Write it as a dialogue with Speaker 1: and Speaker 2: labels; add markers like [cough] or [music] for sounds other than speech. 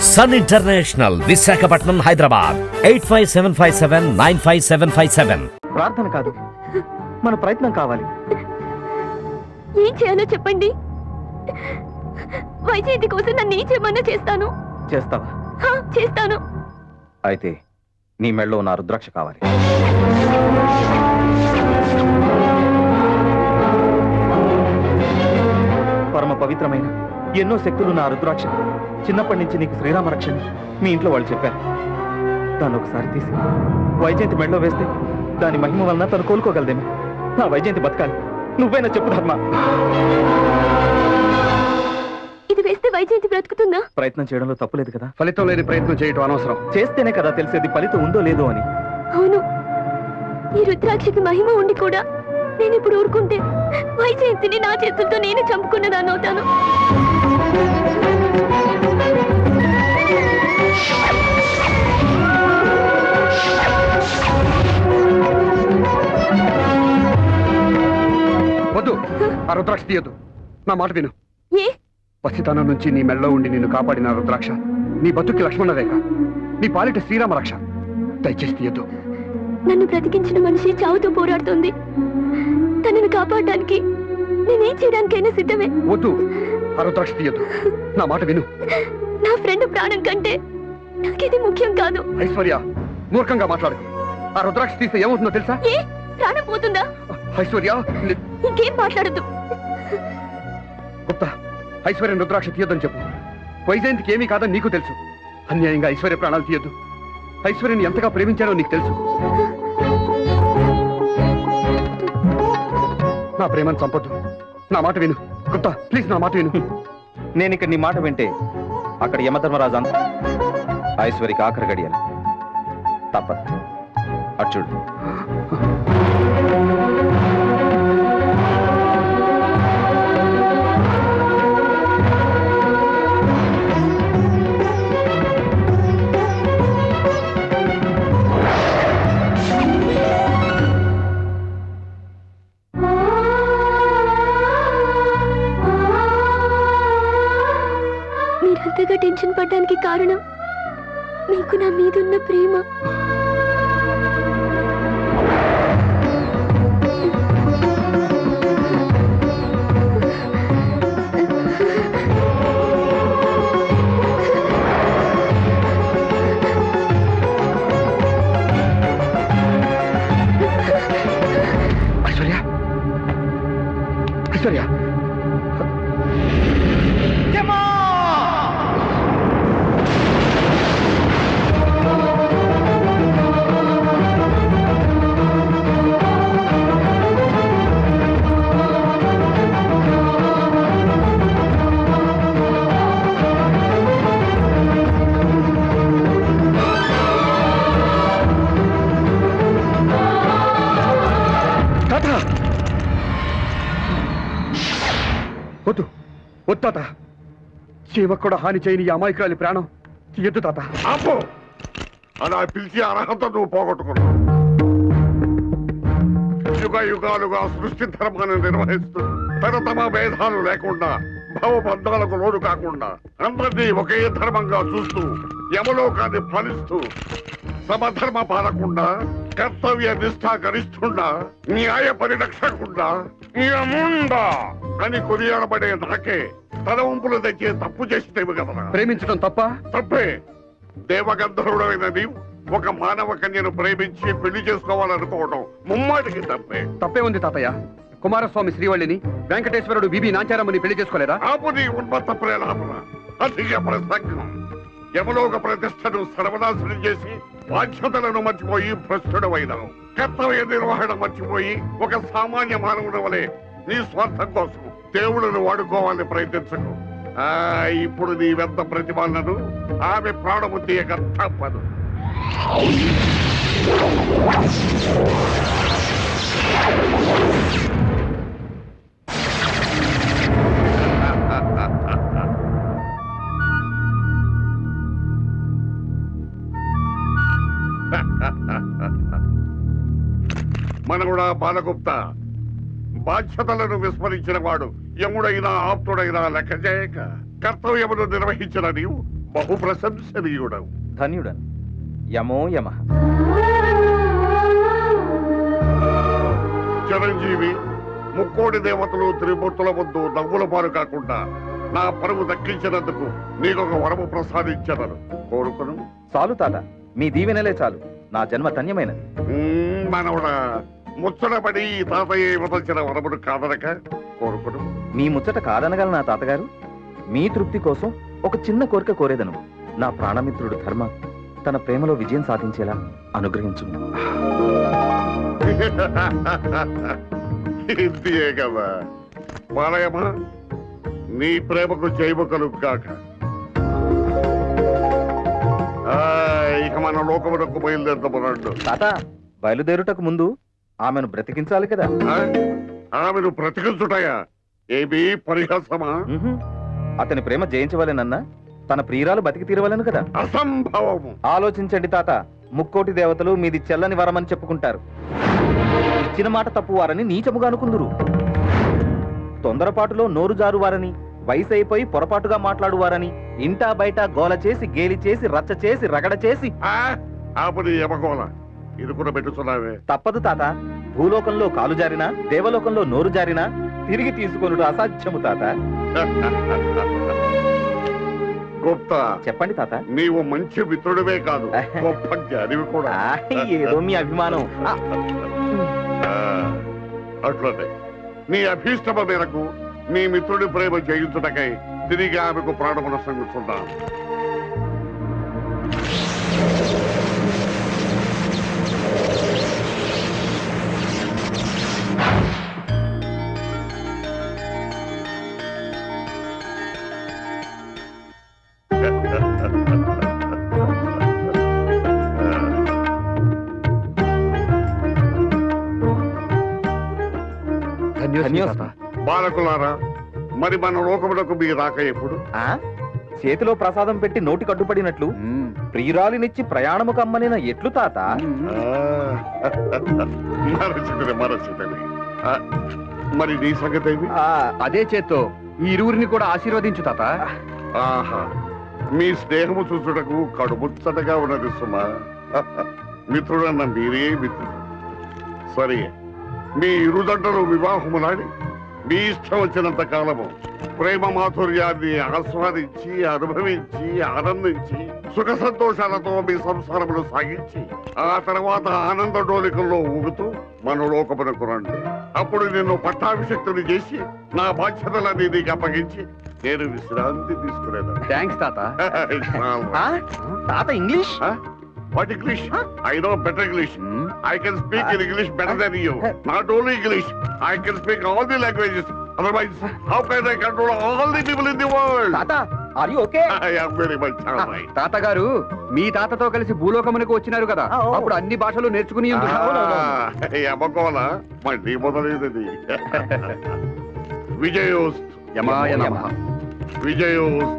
Speaker 1: Sun International Visakhapatnam Hyderabad eight five seven five seven nine five seven five seven
Speaker 2: ప్రార్థన కాదు. మన ప్రయత్నం కావాలి.
Speaker 3: ఏం చేయాలో చెప్పండి. వైజయంతి కోసం నన్ను ఏం చేయమన్నా చేస్తాను?
Speaker 2: చేస్తావా?
Speaker 3: హా, చేస్తాను.
Speaker 2: అయితే నీ మెళ్ళో ఆ రుద్రాక్ష కావాలి. పరమ పవిత్రమైన ఎన్నో శక్తులున్న ఆ రుద్రాక్ష చిన్నప్పటి నుంచి నీకు శ్రీరామ రక్షని మీ ఇంట్లో వాళ్ళు చెప్పారు. దాన్ని ఒకసారి తీసి వైజయంతి మెడలో వేస్తే దాని మహిమ వలన తను కోలుకోగలదేమి. నా వైజయంతి బతకాలి. నువ్వైనా చెప్పు ధర్మ.
Speaker 3: ఇది వేస్తే వైజయంతి బ్రతుకుతుందా?
Speaker 2: ప్రయత్నం చేయడంలో తప్పులేదు కదా.
Speaker 4: ఫలితం లేని ప్రయత్నం చేయటం అనవసరం.
Speaker 2: చేస్తేనే కదా తెలిసేది ఫలితం ఉందో లేదో అని.
Speaker 3: అవును. ఈ రుద్రాక్షకి మహిమ ఉండి కూడా నేను ఇప్పుడు ఊరుకుంటే వైజయంతిని నా చేతులతో నేను చంపుకున్నదాన్ని అవుతాను
Speaker 4: వద్దు. ఆ రుద్రాక్ష తీయద్దు. నా మాట విను.
Speaker 3: ఏ?
Speaker 4: పసితనం నుంచి నీ మెళ్ళలో ఉండి నిన్ను కాపాడిన రుద్రాక్ష నీ బతుక్కి లక్ష్మణ రేఖ నీ పాలిట శ్రీరామ రక్ష దయచేసి తీయద్దు.
Speaker 3: నన్ను బ్రతికించిన మనిషి చావుతో పోరాడుతుంది. తనను కాపాడడానికి నేనేం చేయడానికైనా సిద్ధమే.
Speaker 4: వద్దు. ఆ రుద్రాక్ష తీయద్దు. నా మాట విను.
Speaker 3: నా ఫ్రెండ్ ప్రాణం కంటే నాకిది ముఖ్యం కాదు.
Speaker 4: ఐశ్వర్య మూర్ఖంగా మాట్లాడు ఆ రుద్రాక్ష తీస్తే ఏమవుతుందో తెలుసా?
Speaker 3: ఏ? ప్రాణం పోతుందా?
Speaker 4: ఐశ్వర్య ని-
Speaker 3: ఇంకేం మాట్లాడద్దు.
Speaker 4: గుప్తా ఐశ్వర్య రుద్రాక్ష తీయొద్దని చెప్పు. వైజయంతికి ఏమీ కాదని నీకు తెలుసు. అన్యాయంగా ఐశ్వర్య ప్రాణాలు తీయొద్దు. ఐశ్వర్యని ఎంతగా ప్రేమించానో నీకు తెలుసు. ప్రేమను చంపొద్దు. నా మాట విను. గుప్తా ప్లీజ్ నా మాట విను.
Speaker 2: నేను ఇక్కడ నీ మాట వింటే అక్కడ యమధర్మరాజు అంత ఐశ్వరికి ఆఖరి గడియాలి. తప్పదు. అటు చూడు
Speaker 3: టెన్షన్ పడ్డానికి కారణం మీకు నా మీదున్న ప్రేమ.
Speaker 4: వద్దు తాత. చీమకు కూడా హాని చేయని ఈ అమాయకురాలి ప్రాణం తీయద్దు తాత.
Speaker 5: ఆపు! అలా పిలిచి అర్హత నువ్వు పోగొట్టుకున్నావు. యుగ యుగాలుగా సృష్టి ధర్మాన్ని నిర్వహిస్తూ తరతమ భేదాలు లేకుండా భవబంధాలకు లోడు కాకుండా అందరినీ ఒకే ధర్మంగా చూస్తూ యమలోకాన్ని ఫలిస్తూ సమధర్మ పాలకుండా కర్తవ్య నిష్ఠ గరిస్తుండా న్యాయ పరిరక్షకుండా యముండా అని కొనియాడబడే నాకే తలవంపులు తెచ్చే తప్పు చేసితేవి కదరా
Speaker 4: ప్రేమించడం తప్ప?
Speaker 5: తప్పే. దేవగంధర్వుడైన నీవు ఒక మానవ కన్యను ప్రేమించి పెళ్ళి చేసుకోవాలనుకోవడం ముమ్మాటికి తప్పే.
Speaker 4: తప్పే ఉంది తాతయ్య. కుమారస్వామి శ్రీవల్లిని వెంకటేశ్వరుడు బీబీ నాచారమ్మని పెళ్ళి చేసుకోలేదా
Speaker 5: ఆపు నీ ఉన్మత్త ప్రేలాపన. అధిక ప్రసంగం. యమలోక ప్రతిష్టను సర్వనాశనం చేసి బాధ్యతలను మర్చిపోయి భ్రష్టుడమైనావు కర్తవ్య నిర్వహణ మర్చిపోయి ఒక సామాన్య మానవుడు వలె నీ స్వార్థం కోసం దేవుళ్ళను వాడుకోవాలని ప్రయత్నించకు. ఆ ఇప్పుడు నీ వెంత ప్రతిభలను ఆమె ప్రాణము తీయక తప్పదు. [laughs] [laughs] మనగుడా బాలగుప్త బాధ్యతలను విస్మరించిన వాడు యముడైనా ఆప్తుడైనా లెక్క చేయక కర్తవ్యమును నిర్వహించిన నీవు బహు ప్రశంసనీయుడవు
Speaker 2: ధన్యుడను. యమో యమ.
Speaker 5: చిరంజీవి ముక్కోడి దేవతలు త్రిమూర్తుల ముందు నవ్వుల పాలు కాకుండా నా పరువు దక్కించినందుకు నీకొక వరము ప్రసాదించదను కోరుకును.
Speaker 2: చాలు తాత. మీ దీవెనలే చాలు. నా జన్మ ధన్యమైనది.
Speaker 5: మనవడా ముచ్చటపడి తాతయ్య ఇవ్వదలిచిన వరమును కాదనక కోరుకును.
Speaker 2: మీ ముచ్చట కాదనగల నా తాతగారు? మీ తృప్తి కోసం ఒక చిన్న కోరిక కోరేదను. నా ప్రాణమిత్రుడు ధర్మ తన ప్రేమలో విజయం సాధించేలా అనుగ్రహించు [laughs]
Speaker 5: ఇంతియే కదా పాలయమా నీ ప్రేమకు జైవ కలుగాక ఇక మన లోకమునకు బయలుదేరదము రండు
Speaker 2: తాత బయలుదేరుటకు ముందు ఆమెను బ్రతికించాలి కదా?
Speaker 5: ఆమెను బ్రతికించుటయా? ఏమీ పరిహాసమా?
Speaker 2: ఉహుం. అతని ప్రేమ జయించవలెనన్నా తన ప్రియురాలు బతికి తీరవలను కదా?
Speaker 5: అసంభవము.
Speaker 2: ఆలోచించండి తాత ముక్కోటి దేవతలు మీది చెల్లని వరమని చెప్పుకుంటారు. ఇచ్చిన మాట తప్పువారని నీచముగా అనుకుందురు. తొందరపాటులో నోరు జారువారని వయసు అయిపోయి పొరపాటుగా మాట్లాడువారని ఇంటా బయట గోల చేసి గేలి చేసి రచ్చ చేసి రగడ చేసి?
Speaker 5: ఆపని ఇది కూడా
Speaker 2: తప్పదు తాత. భూలోకంలో కాలు జారినా దేవలోకంలో నోరు జారినా తిరిగి తీసుకొనుడు అసాధ్యము తాత. చెప్పండి తాత.
Speaker 5: నీవు మంచి మిత్రుడివే కాదు. [laughs] గొప్ప జ్ఞానివి కూడా.
Speaker 2: ఏదో మీ అభిమానం.
Speaker 5: అట్లనే. నీ అభీష్టమ మేరకు నీ మిత్రుడి ప్రేమ జయించుటకై తిరిగి ఆమెకు ప్రాణమున సంగుతున్నాను బాలకులారా మరి మన లోకములకు మీ రాక ఎప్పుడు?
Speaker 2: ఆ? చేతిలో ప్రసాదం పెట్టి నోటి కట్టుపడినట్లు? ప్రియురాలినిచ్చి ప్రయాణము కమ్మనిన ఎట్లు తాత?
Speaker 5: మరచితని మరచితని ఆ, మరి నీ సంగతి ఏమి
Speaker 2: ఆ,
Speaker 4: అదే చేత్తో ఈ ఇరువురిని కూడా ఆశీర్వదించు తాత.
Speaker 5: ఆహా మీ స్నేహము చూచుటకు కడుపుచ్చటగా ఉన్నది సుమా. మిత్రుడన్న మీరే మిత్రుడు. సరే మీ ఇరుదండలు వివాహములాడి మీ ఇష్టం వచ్చినంత కాలము ప్రేమ మాధుర్యాన్ని ఆస్వాదించి అనుభవించి ఆనందించి సుఖ సంతోషాలతో మీ సంసారమును సాగించి ఆ తర్వాత ఆనంద డోలికల్లో ఊగుతూ మన లోకమునకు రండి. అప్పుడు నిన్ను పట్టాభిషక్తుని చేసి నా బాధ్యతలన్నీ నీకు అప్పగించి నేను విశ్రాంతి తీసుకునేదాన్ని.
Speaker 4: థ్యాంక్స్ తాత? [laughs]
Speaker 2: తాత English?
Speaker 5: What English I know better English I can speak in English better than you. Not only English, I can speak all the languages. Otherwise, how can I control all the people in the world?
Speaker 2: తాత are you okay
Speaker 5: I am very much all right.
Speaker 4: తాతగారు మీ తాతతో కలిసి భూలోకమునకు వచ్చినారు కదా. అప్పుడు అన్ని భాషలు నేర్చుకుని.
Speaker 5: Ah, ఎమ్మకోల మళ్ళీ మొదలైనది విజయోస్త్
Speaker 4: యమాయ నమః
Speaker 5: విజయోస్త్